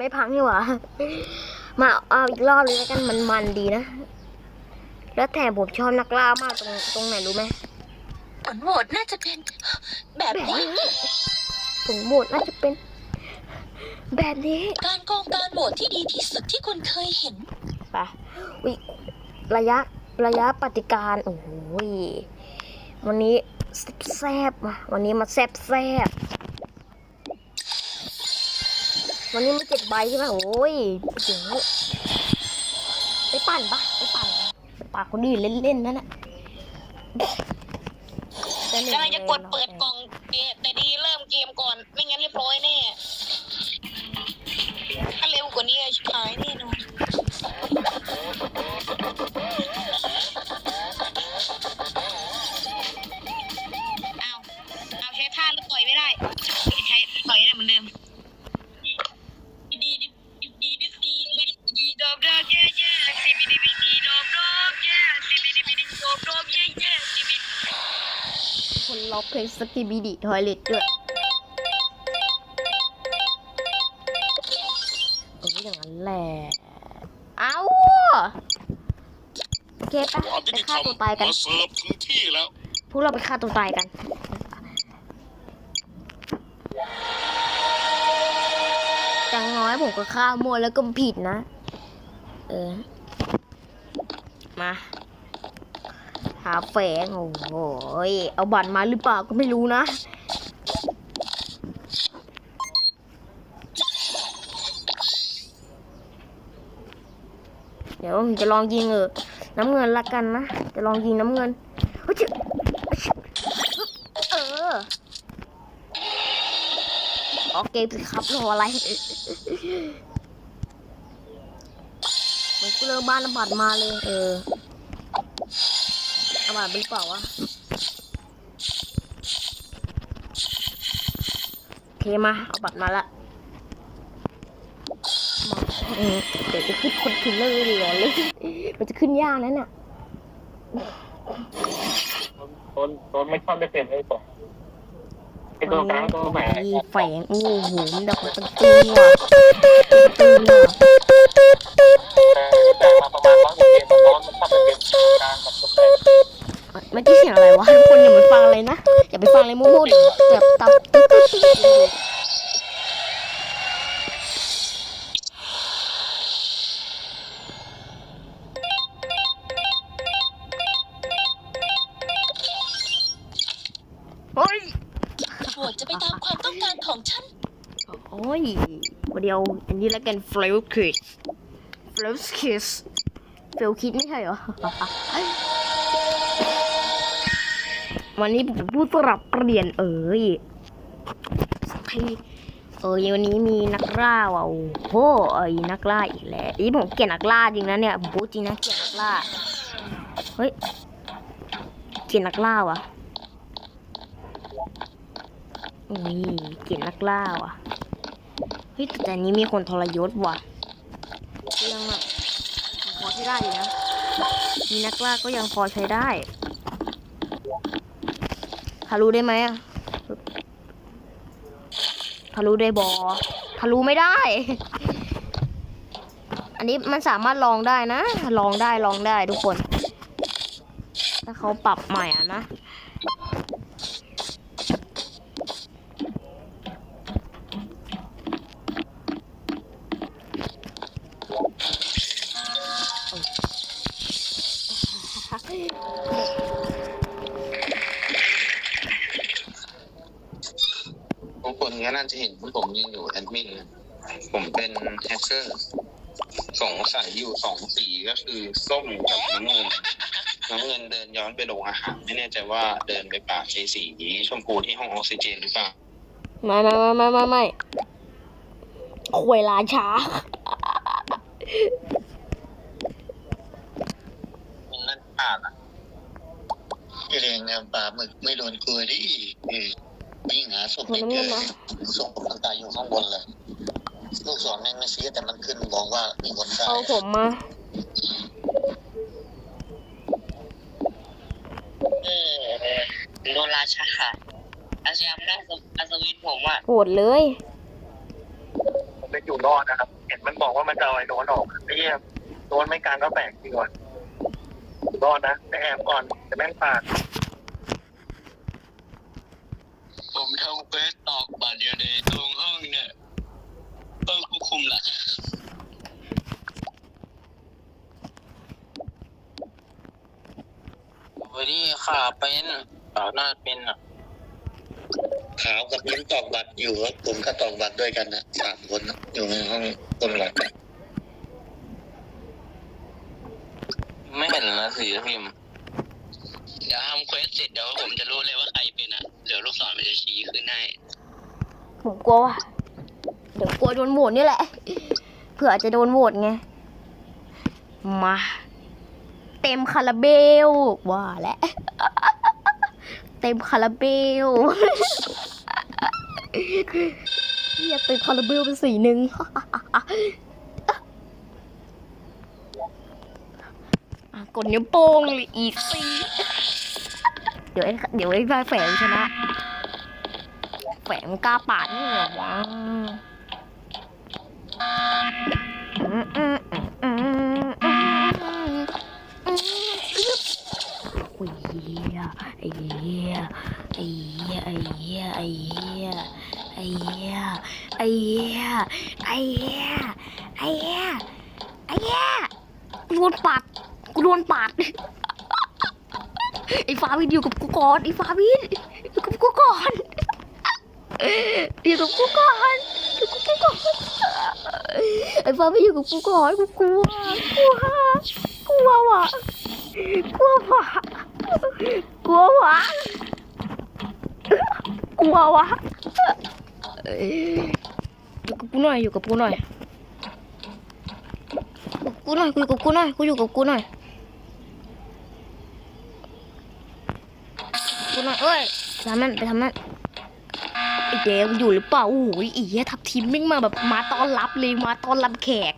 ไม่พังนี่หว่า มาเอาอีกรอบเลยแล้วกันมันมันๆดีนะ แล้วแถมผมชอบนักล่ามากตรงตรงไหนรู้ไหมผลโหวตน่าจะเป็นแบบแบบนี้นี้ผงโหวตน่าจะเป็น แบบนี้ การโกงการโหวตที่ดีที่สุดที่คุณเคยเห็นไปอุ๊ยระยะระยะปฏิการโอ้โหยวันนี้แซบๆมาวันนี้มาแซบแซบๆ วันนี้ไม่เจ็ดใบใช่ไหมโอ้ยเดี๋ยวไปปั่นปะไปปั่นไปปั่นคนอื่นเล่นๆนั่นแหละกำลังจะกดเปิดกล่องเกมแต่ดีเริ่มเกมก่อน ไม่งั้นเรียบร้อยแน่ ถ้าเร็วกว่านี้ชิบหายแน่ ลงสกิบิดิทอยเล็ตด้วยเอออย่างนั้นแหละ เอาโอเคปะความไปยุติธรฆ่ารมตัวตายกันมาเสิร์ฟถึงที่แล้ว พวกเราไปฆ่าตัวตายกันจังน้อยผมก็ฆ่ามัวแล้วก็ผิดนะ เออ มา หาแฝงโอ้โหยเอาบัตรมาหรือเปล่าก็ไม่รู้นะ เดี๋ยวผมจะลองยิงเออน้ำเงินละกันนะ จะลองยิงน้ำเงินเออโอเคสิครับรออะไรมันก็เริ่มบ้านระบาดมาเลย เออ ระบาดเป็นเปล่าวะโอเคมา เอาบัตรมาละมาเออเดี๋ยวจะขึ้นคนคิลเลอร์ดีกว่าเลยมันจะขึ้นยากนะเนี่ยต้นต้นไม่ชอบได้เป็นไอ้ตัวไอ้ตัวกลางตัวใหม่มีแฝงโอ้โหมันแบบมันตึงว่ะตึงว่ะแต่มาประมาณร้อยกว่าเกมต้นมันชอบได้เป็นกลางกับตัวแปดไม่ได้เสียงอะไรวะทุกคนอย่าไปฟังอะไรนะ อย่าไปฟังอะไรมั่วๆดิแบบตับตึ๊ดตึ๊ดตึ๊ดเลยเฮ้ยโหวตจะไปตามความต้องการของฉัน โอ้ยวันเดียว อันนี้แล้วกันเฟลคิดเฟลคิดเฟลคิดไม่ใช่เหรอ วันนี้ผมจะพูดสลับเปลี่ยนเอ้ยเอ้ยวันนี้มีนักล่าว่ะโอ้โหเอ้ยนักล่าอีกแล้วอีผมเกลียดนักล่าจริงนะเนี่ยผมพูดจริงนะเกลียดนักล่าเฮ้ยเกลียดนักล่าว่ะอุ้ยเกลียดนักล่าว่ะเฮ้ยแต่นนี้มีคนทรยศว่ะยังแบบพอใช้ได้อยู่นะมีนักล่าก็ยังพอใช้ได้ ทะลุได้ไหมอะทะลุได้บอทะลุไม่ได้ อันนี้มันสามารถลองได้นะ ลองได้ลองได้ทุกคน ถ้าเขาปรับใหม่อะนะ นก็น่าจะเห็นว่าผมยังอยู่แอดมินนะผมเป็นแฮกเกอร์สงสัยอยู่สองสีก็คือส้มกับน้ำเงินน้ำเงินเดินย้อนไปโรงอาหาร ไม่แน่ใจว่าเดินไปป่าสีสีชมพูที่ห้องออกซิเจนหรือเปล่าไม่ไม่ไม่ไม่ไม่ไม่ควยลาช้ามันนั่นป่าอะเรียงงานป่าหมึกไม่โดนกลัวดิ วิ่งหาศพไม่เจอศพมันตายอยู่ข้างบนเลย ลูกศรแม่งไม่ชี้แต่มันขึ้นบอกว่ามีคนตายเอาผมมาเออโดนราชาอาชญามได้อัศวินผมอะโหดเลยผมไปอยู่รอดนะครับ เห็นมันบอกว่ามันจะเอาไอ้โน้นออกไอ้เหี้ยโน้นไม่กลารก็แปลกจริงก่อนอยู่รอดนะแต่แอบก่อนจะแม่งปาด ผมทำเควสตอกบัตรอยู่ในตรงห้องเนี่ยห้องควบคุมล่ะ วันนี้ขาเป็นขาหน้าเป็นอะขาวกับมิ้นตอกบัตรอยู่ครับผมก็ตอกบัตรด้วยกันนะสามคนนะอยู่ในห้องคนหลักนะไม่เห็นนะสีพิมพ์เดี๋ยวทำเควสเสร็จเดี๋ยวผมจะรู้เลยว่าใครเป็นอะ เดี๋ยวลูกศรมันจะชี้ขึ้นให้ผมกลัวว่ะเดี๋ยวกลัวโดนโหวตนี่แหละ เผื่ออาจจะโดนโหวตไง มา เต็มคาราเบลว่าแล้วเต็มคาราเบลอยากเต็มคาราเบลเป็นสีหนึ่งกดนิ้วโป้งเลยอีกสีเดี๋ยวไอ้เดี๋ยวไอ้ใบแฝงชนะ แฝงกล้าปาดนี่เหรอวะ เหี้ยไอ้เหี้ยไอ้เหี้ยกูโดนปัดกูโดนปัดไอ้ฟ้าวินอยู่กับกูก่อนไอ้ฟ้าวินอยู่กับกูก่อนอยู่กับกูก่อนอยู่กับกูก่อนไอ้ฟ้าไม่อยู่กับกูก่อนกูกลัวกลัวกลัวว่ะกลัวว่ะกลัวว่ะกลัวว่ะ อยู่กับกูหน่อยอยู่กับกูหน่อยกูหน่อยกูอยู่กับกูหน่อยกูอยู่กับกูหน่อยกูหน่อยเอ้ยทำนั่นไปทำนั่นไอเดมอยู่หรือเปล่าโอ้ยอีเหี้ยทับทีมมิ่งมาแบบมาต้อนรับเลยมาต้อนรับแขก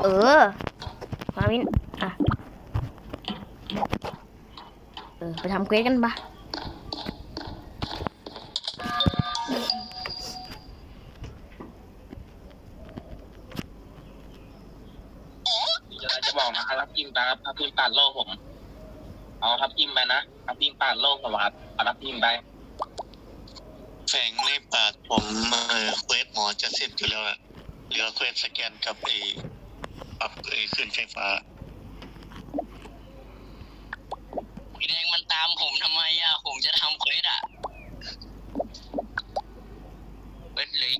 เออมาวิน อะเออไปทำเควสกันปะจะจะบอกนะครับทับทิมตาทับทิมตัดโลกผม เอาทับทิมไปนะทับทิมตัดโลกผมครับเอาทับทิมไป แฝงในปากผมเออเควสหมอจะเสร็จอยู่แล้วอะเหลือเควสสแกนกับไอ้ปรับไอ้ขึ้นไฟฟ้าีแดงมันตามผมทำไมอะ ผมจะทำเควสอะเควสเหลย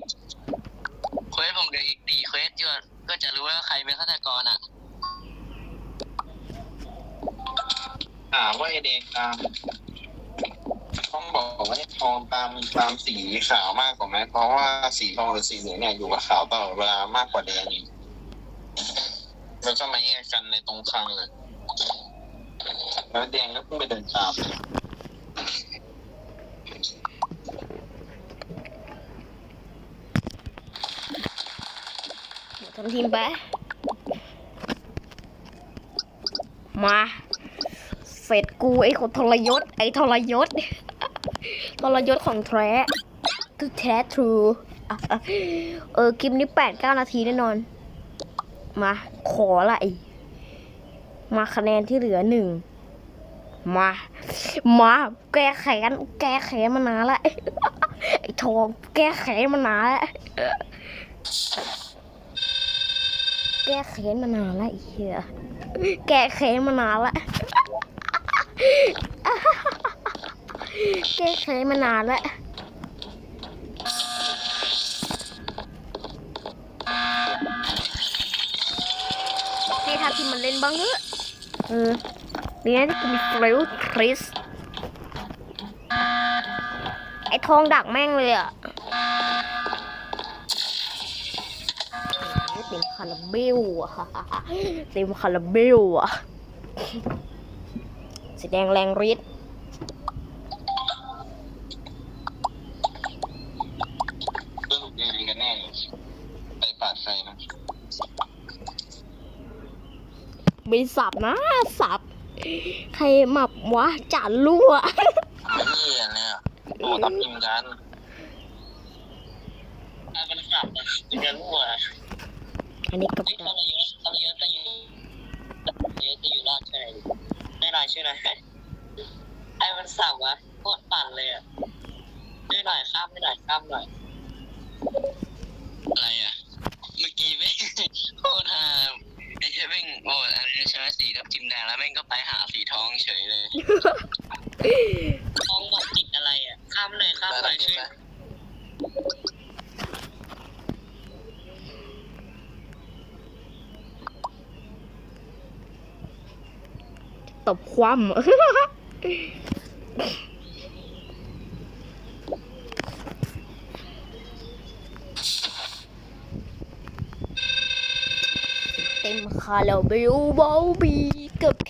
เควสผมเหลืออีกสี่เควสอยู่อะก็จะรู้ว่าใครเป็นฆาตกรอะถามว่าไอแดงตามต้องบอกว่าไอ้ทองตามตามสีขาวมากกว่าไหมเพราะว่าสีทองหรือสีเหลืองเนี่ยอยู่กับขาวตลอดเวลามากกว่าแดงอีกแล้วก็มาแยกกันในตรงคลังเลย แล้วแดงก็เพิ่งไปเดินตามทำทีมไป มา เสร็จกูไอ้คนทรยศ ไอ้ทรยศ ทรยศของแท้คือแท้ทรูเออ คลิปนี้แปดเก้านาทีแน่นอน มา ขอละไอมาคะแนนที่เหลือหนึ่ง มา มาแก้แค้นแก้แค้นมานานละไอ้ทองแก้แค้นมานานละแก้แค้นมานานละไอ้เหี้ยแก้แค้นมานานละแก้แค้นมานานละให้ทาที่มันเล่นบ้างเถอะเออ ดีนะที่กูมีเฟลคริส ไอ้ทองดักแม่งเลยอะเต็มคาราเบลอะเต็มคาราเบลอะสีแดงแรงฤทธิ์สรุปยังไงกันแน่ไปปาดใครนะ ไม่สับนะ สับ ใครหมับวะจานรั่วไม่มีอันเนี่ยโอ้ตับทิมกันอะมันสับนะจะกันรั่วอันนี้กับ เฮ้ยตอนอายุตอนอายุตอนอายุตอนอายุจะอยู่รอดใช่ไหมไม่รอดใช่ไหมไอ้มันสับวะโคตรปั่นเลยอะไม่หน่อยข้ามไม่หน่อยข้ามหน่อย อะไรอะ เมื่อกี้ไม่ โคตรฮาไอ้เหี้ยแม่งโอ้อันนี้ใช่ไหมสีทับทิมแดงแล้วแม่งก็ไปหาสีทอ งเฉยเลยทองบอกติดอะไรอะข้ามหน่อยข้ามหน่อยช่วยตบคว่ำเต็มคาราเบลบอลบี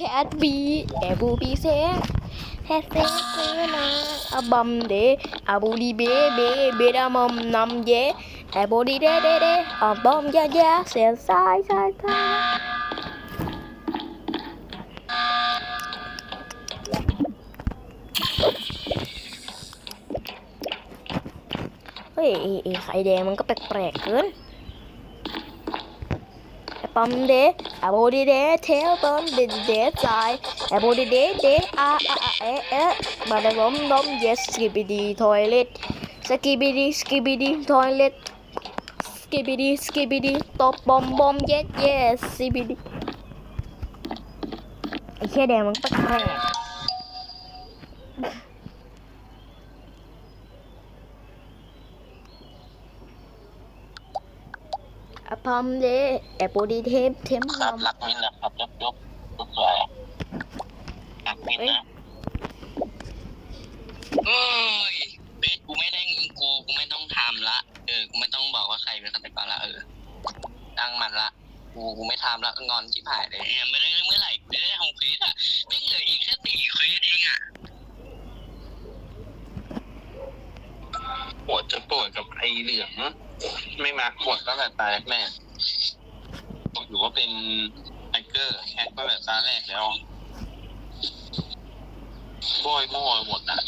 กับแคทบีแอบูบีเซแฮเซเซนาอาบัมเดอาบูดีเบเบเบดามอมนำเยแอบูดีเดเดเดอาบอมยายาเสียสายสายสายเฮ้ยไอ้ไอ้ไข่แดงมันก็แปลกๆเกินไอ้ ปั๊มเดอะโบดีเดเทลบอมเดดเดใจอะโบดีเดเดอาอาอเอเอมาดล้มล้ม yes skibidi toilet skibidi skibidi toilet skibidi skibidi ตบบอมบอม yes yes skibidi ไอ้แค่แดงมันแปลกๆ อะพอมเดแอปโปดีเทมเทมครับรักมินนะครับยกยกยกสวยรักมินนะเอ้ยเบสกูไม่ได้ยิงกูกูไม่ต้องทำละเออกูไม่ต้องบอกว่าใครเป็นฆาตกรละเออตั้งมันละกูกูไม่ทำละงอนชิบหายเลยเนี่ยไม่ได้เมื่อไหร่กูจะได้ทำควิสอะไม่เหลืออีกแค่สี่ควิสเองอะปวดจะปวดกับไอเหลือง ไม่มาปวดตั้งแต่ตาแรกๆบอกอยู่ว่าเป็นไทเกอร์แฮกตั้งแต่ตาแรกแล้วบอยโม่หมดอะ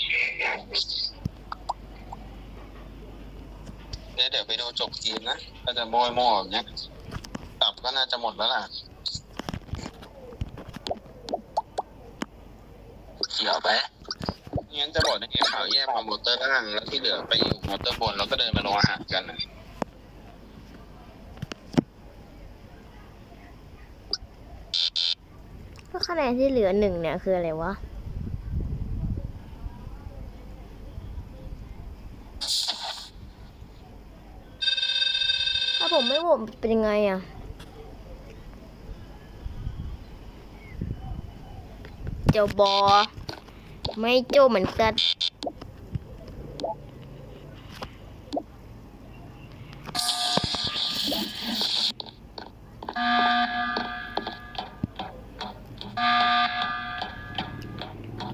เดี๋ยวเดี๋ยวไปดูจบเกมนะก็จะบอยโม่แบบเนี้ยตับก็น่าจะหมดแล้วล่ะเขียวไปงั้นจะบอกในข่าวแยกมามอเตอร์ล่างแล้วที่เหลือไปอยู่มอเตอร์บนแล้วก็เดินมาลงอาหารกันนะ ก็ คะแนนที่เหลือหนึ่งเนี่ยคืออะไรวะถ้าผมไม่โหวตเป็นยังไงอะเจ้าบอ ไม่โจเหมือนกัน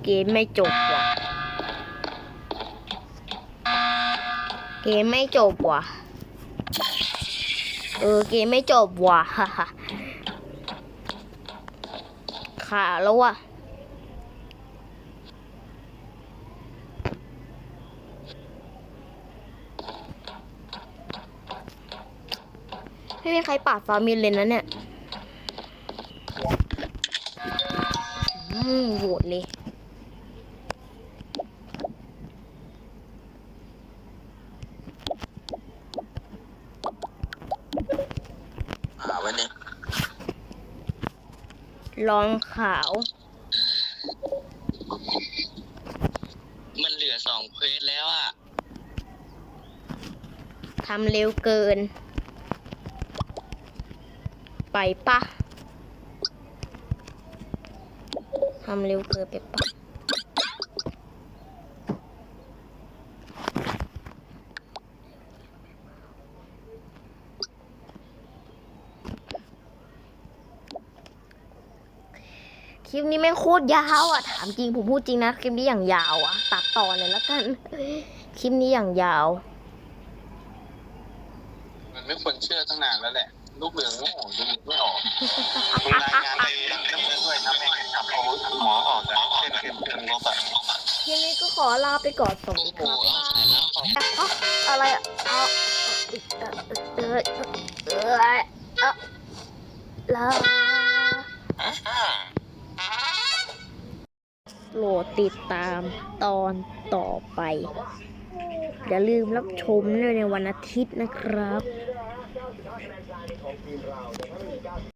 เกม ไม่จบว่ะ เกมไม่จบว่ะ เออเกมไม่จบว่ะฮ่าฮ่าขาแล้วว่ะไม่มีใครปาดฟามินเลยนะเนี่ย อืมโหวตเลย อ่าไว้เนี่ย รองขาว มันเหลือสองเควสแล้วอะ ทำเร็วเกิน ไปปะทำเร็วเกินไปปะ คลิปนี้แม่งโคตรยาวอะ ถามจริงผมพูดจริงนะ คลิปนี้อย่างยาวอะ ตัดต่อเลยแล้วกัน คลิปนี้อย่างยาว มันไม่ควรเชื่อตั้งนานแล้วแหละ ลูกเหลืองโง่ดูไม่ออกมึงรายงานไปน้ำเงินด้วยนะแม่งจับอาวุธหมอออกจากเส้นเข็มเข็มลบอะทีนี้ก็ขอลาไปก่อนสวัสดีครับอาใส่แล้วเอ้าอะไรอะเอาเออเออเออเออลา ดติดตามตอนต่อไป อย่าลืมรับชมในวันอาทิตย์นะครับ